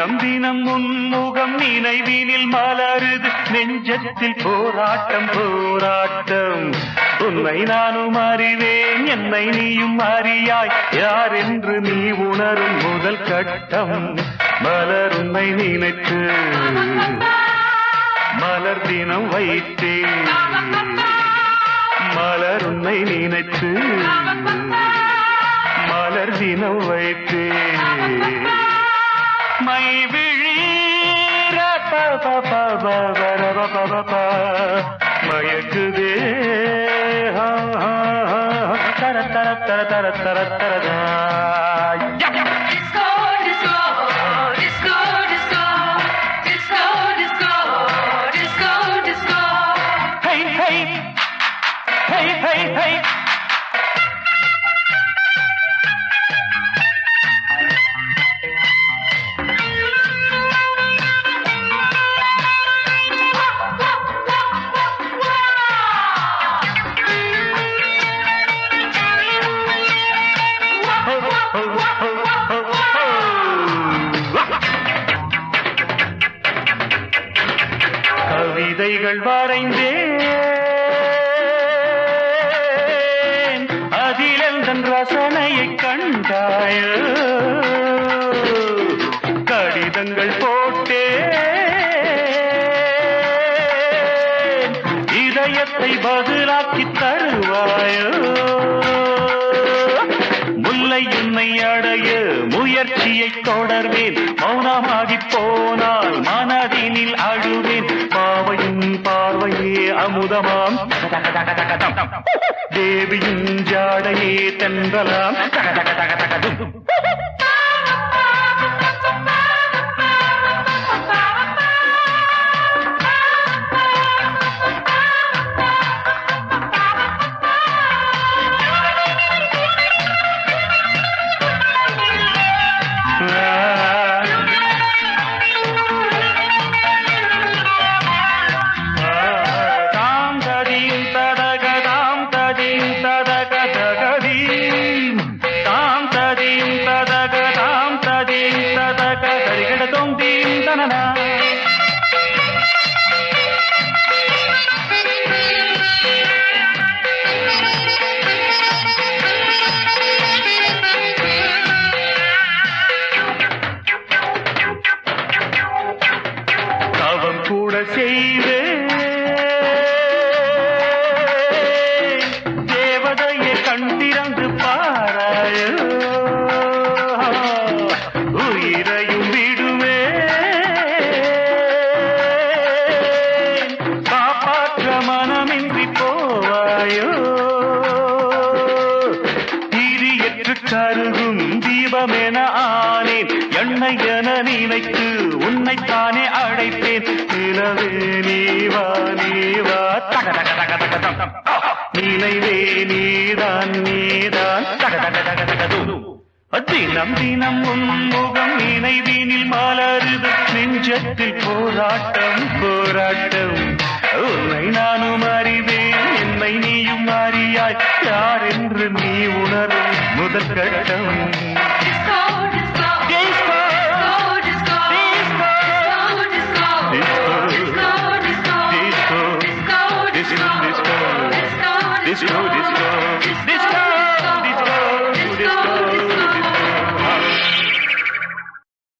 தினம் தினம் உன்முகம் நினைவினில் மலருது. நெஞ்சத்தில் போராட்டம் போராட்டம். உன்னை நானும் அறிவேன் என்னை நீயும் அறியாய். யார் என்று நீ உணரும் முதல் கட்டம். மலர் உன்னை நினைத்து. மலர் தினம் வைத்தே. மலர் உன்னை நினைத்து. மலர் தினம் வைத்தே. மை விழி ரப பப பப ரப பப ப. மயக்குதே ஹா, ஹா, ஹா. தர தர தர தர தர தர தா. யா, யா. கவிதைகள் வரைந்தேன். அதில் எந்தன் ரசனையை கண்டாய கடிதங்கள் போட்டே இதயத்தை பதிலாக்கி தருவாயோ முல்லை என்னை அடைய முயற்சியை தொடர்வேன். மௌனமாகி போனால் மனதினில் அழுவேன். பாவையின் பார்வையே அமுதமாம். தேவியின் ஜாடையே தென்றலாம். கருகும் தீபமென ஆனேன் எண்ணெய் என நினைத்து உன்னைத்தானே அழைத்தேன் நிலவே நீவா நீவா தக தக தக தக தம். நினைவே நீதான் நீதான் தக தக தக தக தும். தினம் தினம் உன்முகம் நினைவினில் மலருது நெஞ்சத்தில் போராட்டம் போராட்டம் This is disco. disco, Disco, disco.